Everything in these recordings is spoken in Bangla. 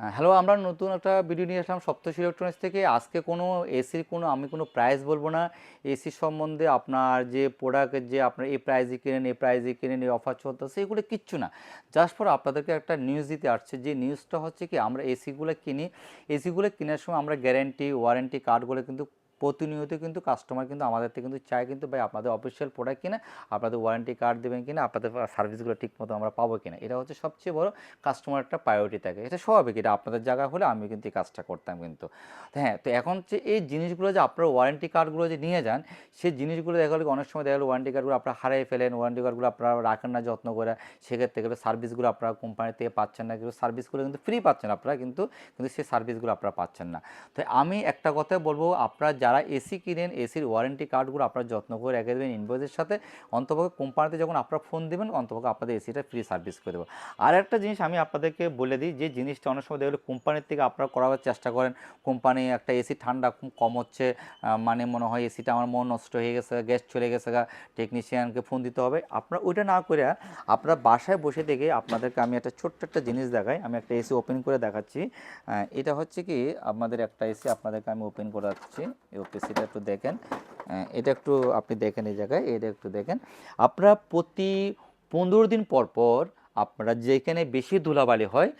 হ্যালো আমরা নতুন একটা ভিডিও নিয়ে আসলাম সপ্তশী ইলেকট্রনিক্স থেকে। আজকে কোনো এসির কোনো, আমি কোনো প্রাইস বলব না। এসি সম্বন্ধে আপনার যে প্রোডাক্ট যে আপনার এই প্রাইজে কিনেন এই প্রাইজে কিনেন, এই অফার চলতেছে এগুলো কিচ্ছু না। জাস্ট ফর আপনাদেরকে একটা নিউজ দিতে আসছে, যে নিউজটা হচ্ছে কি, আমরা এসিগুলো কিনি। এসিগুলো কেনার সময় আমরা গ্যারেন্টি ওয়ারেন্টি কার্ডগুলো কিন্তু প্রতিনিয়ত কিন্তু কাস্টমার কিন্তু আমাদের থেকে কিন্তু চায় কিন্তু, ভাই, আপনাদের অফিসিয়াল প্রোডাক্ট কিনা, আপনাদের ওয়ারেন্টি কার্ড দেবেন কিনা, আপনাদের সার্ভিসগুলো ঠিক মতো আমরা পাবো কিনা? এটা হচ্ছে সবচেয়ে বড় কাস্টমার একটা প্রায়োরিটি থাকে। এটা স্বাভাবিক, এটা আপনাদের জায়গা হলে আমি কিন্তু এই কাজটা করতাম কিন্তু। হ্যাঁ তো এখন যে এই জিনিসগুলো যে আপনার ওয়ারেন্টি কার্ডগুলো যে নিয়ে যান, সেই জিনিসগুলো দেখা গেলো অনেক সময় দেখা গেলো ওয়ারেন্টি কার্ডগুলো আপনারা হারিয়ে ফেলেন ওয়ারেন্টি কার্ডগুলো আপনারা রাখেন না যত্ন করে, সেক্ষেত্রে গেলে সার্ভিসগুলো আপনারা কোম্পানি থেকে পাচ্ছেন না, কিন্তু সার্ভিসগুলো কিন্তু ফ্রি পাচ্ছেন আপনারা, কিন্তু কিন্তু সেই সার্ভিসগুলো আপনারা পাচ্ছেন না। তো আমি একটা কথাই বলব, আপনারা যারা এসি কিনেন এসির ওয়ারেন্টি কার্ডগুলো আপনারা যত্ন করে রেখে দেবেন ইনভয়েসের সাথে। অন্তপক্ষে কোম্পানিতে যখন আপনারা ফোন দেবেন, অন্তপক্ষে আপনাদের এসিটা ফ্রি সার্ভিস করে দেবো। আর একটা জিনিস আমি আপনাদেরকে বলে দিই, যে জিনিসটা অনেক সময় দেখলে কোম্পানির থেকে আপনারা করাবার চেষ্টা করেন। কোম্পানি একটা এসি ঠান্ডা কম হচ্ছে মানে মনে হয় এসিটা আমার মন নষ্ট হয়ে গেছে গ্যাস চলে গেছে টেকনিশিয়ানকে ফোন দিতে হবে। আপনারা ওইটা না করে আপনারা বাসায় বসে থেকে আপনাদেরকে আমি একটা ছোট্ট একটা জিনিস দেখাই, আমি একটা এসি ওপেন করে দেখাচ্ছি। এটা হচ্ছে কি আপনাদের একটা এসি আপনাদেরকে আমি ওপেন করে রাখছি এসিটা একটু দেখেন। এটা একটু আপনি দেখেন এই জায়গায়, এটা একটু দেখেন। আপনারা প্রতি পনেরো দিন পর পর আপনারা যেখানে বেশি ধুলাবালি হয়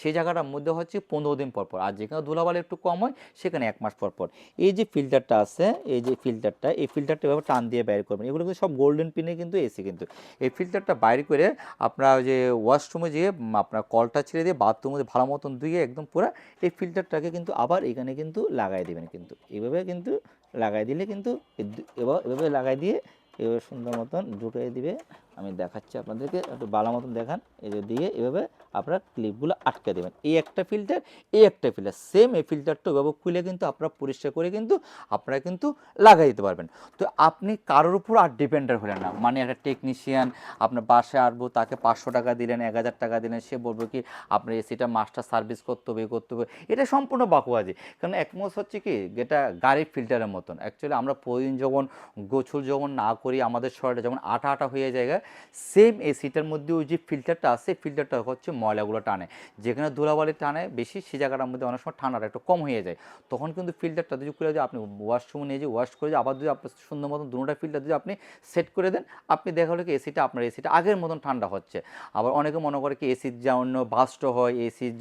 সেই জায়গাটার মধ্যে হচ্ছে পনেরো দিন পর পর। আর যেখানে ধুলাবালি একটু কম হয়, সেখানে এক মাস পর পর। এই যে ফিল্টারটা আছে, এই যে ফিল্টারটা এই ফিল্টারটা এভাবে টান দিয়ে বাইর করবেন। এগুলো কিন্তু সব গোল্ডেন পিনে কিন্তু এসি কিন্তু। এই ফিল্টারটা বাইর করে আপনার যে ওয়াশরুমে যেয়ে আপনার কলটা ছেড়ে দিয়ে বাথরুমে ভালো মতন ধুয়ে একদম পুরো এই ফিল্টারটাকে কিন্তু আবার এখানে কিন্তু লাগাই দেবেন কিন্তু। এইভাবে কিন্তু লাগাই দিলে কিন্তু এভাবে লাগাই দিয়ে এভাবে সুন্দর মতন ঢুকিয়ে দিবে। আমি দেখাচ্ছি আপনাদেরকে, একটু ভালো মতন দেখান। যে দিয়ে এভাবে আপনারা ক্লিপগুলো আটকে দেবেন। এই একটা ফিল্টার এই একটা ফিল্টার সেম এই ফিল্টারটা এভাবে খুলে কিন্তু আপনারা পরিষ্কার করে কিন্তু আপনারা কিন্তু লাগাই দিতে পারবেন। তো আপনি কারোর উপর আর ডিপেন্ডার হলেন না। মানে একটা টেকনিশিয়ান আপনার বাসায় আসব, তাকে পাঁচশো টাকা দিলেন, এক হাজার টাকা দিলেন, সে বলব কি, আপনার এসিটা মাস্টার সার্ভিস করতে হবে করতে হবে। এটা সম্পূর্ণ বাকুয়াজি। কারণ একমস হচ্ছে কি এটা গাড়ির ফিল্টারের মতন। অ্যাকচুয়ালি আমরা প্রতিদিন যখন গোছল যখন না করি, আমাদের শরীরে যেমন আটা আটা হয়ে যায় সেম এসিটার মধ্যে ওই যে ফিল্টারটা আছে ফিল্টারটা হচ্ছে ময়লাগুলো টানে। যেখানে ধুলাবালি টানে বেশি সেই জায়গাটার মধ্যে অনেক সময় ঠান্ডাটা একটু কম হয়ে যায়। তখন কিন্তু ফিল্টারটা যদি করে যে আপনি ওয়াশরুমে নিয়ে যে ওয়াশ করে যে আবার যদি আপনার সুন্দর মতন দুটা ফিল্টার যদি আপনি সেট করে দেন, আপনি দেখা হলো কি এসিটা আপনার এসিটা আগের মতন ঠান্ডা হচ্ছে। আবার অনেকে মনে করে কি এসির যা অন্য বাস্ট হয় এসির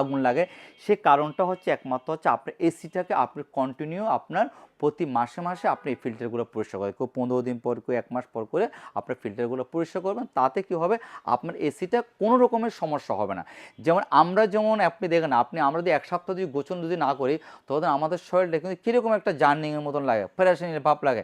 আগুন লাগে। সে কারণটা হচ্ছে একমাত্র হচ্ছে আপনার এসিটাকে আপনি কন্টিনিউ আপনার প্রতি মাসে মাসে আপনি এই ফিল্টারগুলো পরিষ্কার করেন। কেউ পনেরো দিন পর, কেউ এক মাস পর করে আপনার ফিল্টারগুলো পরিষ্কার করবেন। তাতে কি হবে? আপনার এসিটা কোনো রকমের সমস্যা হবে না। যেমন আমরা যেমন আপনি দেখেন, আপনি আমরা যদি এক সপ্তাহ যদি গোছন যদি না করি, তখন আমাদের শরীরটা কিন্তু কীরকম একটা জার্নিংয়ের মতন লাগে ফেরাশানির ভাব লাগে।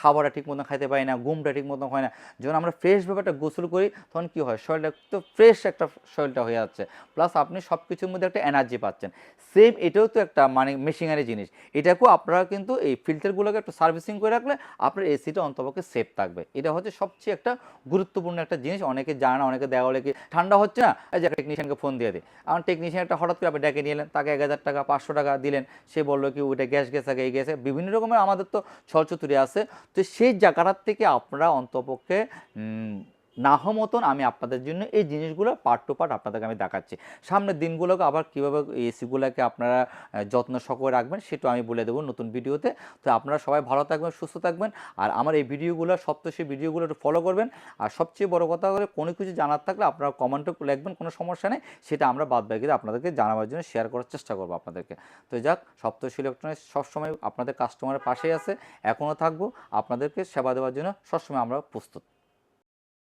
খাবারটা ঠিক মতন খাইতে পারি না, ঘুমটা ঠিক মতন হয় না। যখন আমরা ফ্রেশ ব্যাপারটা গোসল করি, তখন কী হয়? শরীরটা তো ফ্রেশ একটা শরীরটা হয়ে যাচ্ছে। প্লাস আপনি সব কিছুর মধ্যে একটা এনার্জি পাচ্ছেন। সেম এটাও তো একটা মানে মেশিনারি জিনিস। এটাকেও আপনারা কিন্তু এই ফিল্টারগুলোকে একটু সার্ভিসিং করে রাখলে আপনার এসিটা অন্তপক্ষে সেফ থাকবে। এটা হচ্ছে সবচেয়ে একটা গুরুত্বপূর্ণ একটা জিনিস। অনেকে জানে না, অনেকে দেওয়া হলে কি ঠান্ডা হচ্ছে না? এই যে টেকনিশিয়ানকে ফোন দিয়ে দিই আমার টেকনিশিয়ান একটা হঠাৎ করে আপনি ডেকে নিয়ে এলেন তাকে এক হাজার টাকা, পাঁচশো টাকা দিলেন। সে বলল কি, ওইটা গ্যাস গেছে এই গেছে বিভিন্ন রকমের আমাদের তো ছলচতুরি আছে। তো সেই জায়গাটার থেকে আপনারা অন্তপক্ষে না হওয়া মতন আমি আপনাদের জন্য এই জিনিসগুলো পার্ট টু পার্ট আপনাদেরকে আমি দেখাচ্ছি। সামনের দিনগুলোকে আবার কীভাবে এসিগুলোকে আপনারা যত্ন সহকারে রাখবেন সেটাও আমি বলে দেবো নতুন ভিডিওতে। তো আপনারা সবাই ভালো থাকবেন, সুস্থ থাকবেন। আর আমার এই ভিডিওগুলো সপ্তশী ভিডিওগুলো একটু ফলো করবেন। আর সবচেয়ে বড় কথা হলে, কোনো কিছু জানার থাকলে আপনারা কমেন্টও লিখবেন, কোনো সমস্যা নেই। সেটা আমরা বাদ বাকিতে আপনাদেরকে জানাবার জন্য শেয়ার করার চেষ্টা করব আপনাদেরকে। তো যাক সপ্তশী ইলেকট্রনিক্স সবসময় আপনাদের কাস্টমারের পাশেই আছে। এখনও থাকব। আপনাদেরকে সেবা দেওয়ার জন্য সবসময় আমরা প্রস্তুত।